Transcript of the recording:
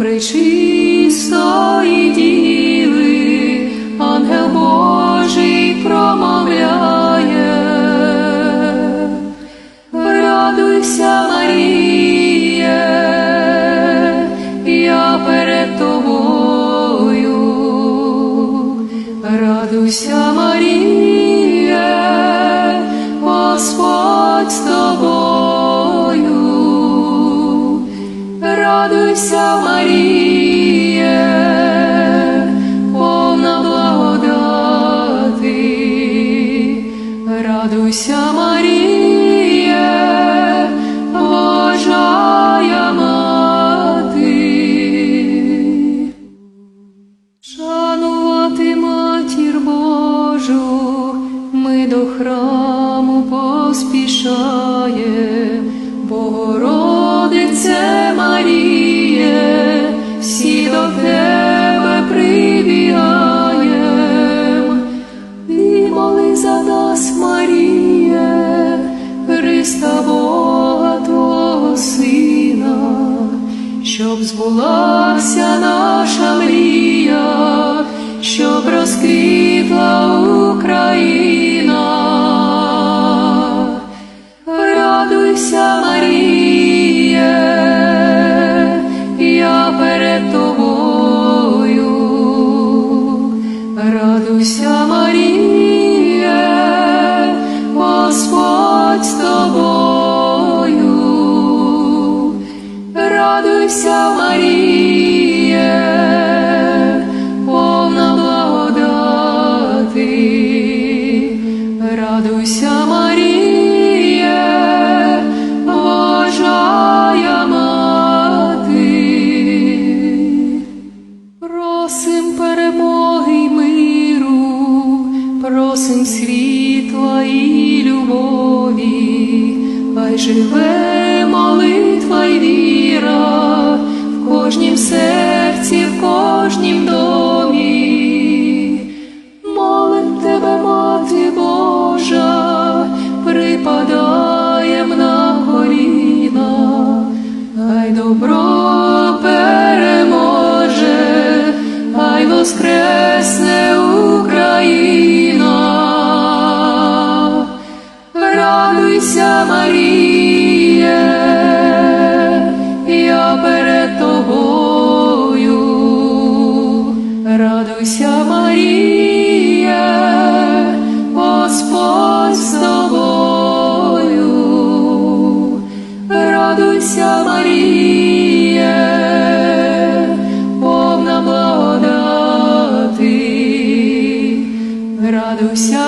пречистої діви, ангел Божий промовляє. Радуйся, Маріє, я перед тобою. Радуйся, Радуйся, Маріє, повна благодати. Радуйся, Маріє, Божая мати. Шанувати матір Божу, ми до храму поспішає, Deus volou-se a nós. Радуйся, Маріє, повна благодати. Радуйся, Маріє, Божая мати. Просим перемоги й миру, просим світла і любові, хай живе молитва й віра в кожнім серці, в кожнім домі. Молим тебе, мати Божа, припадаєм на коліна, хай добро переможе, хай воскресне Радуйся, Маріє, повна благодати. Радуйся,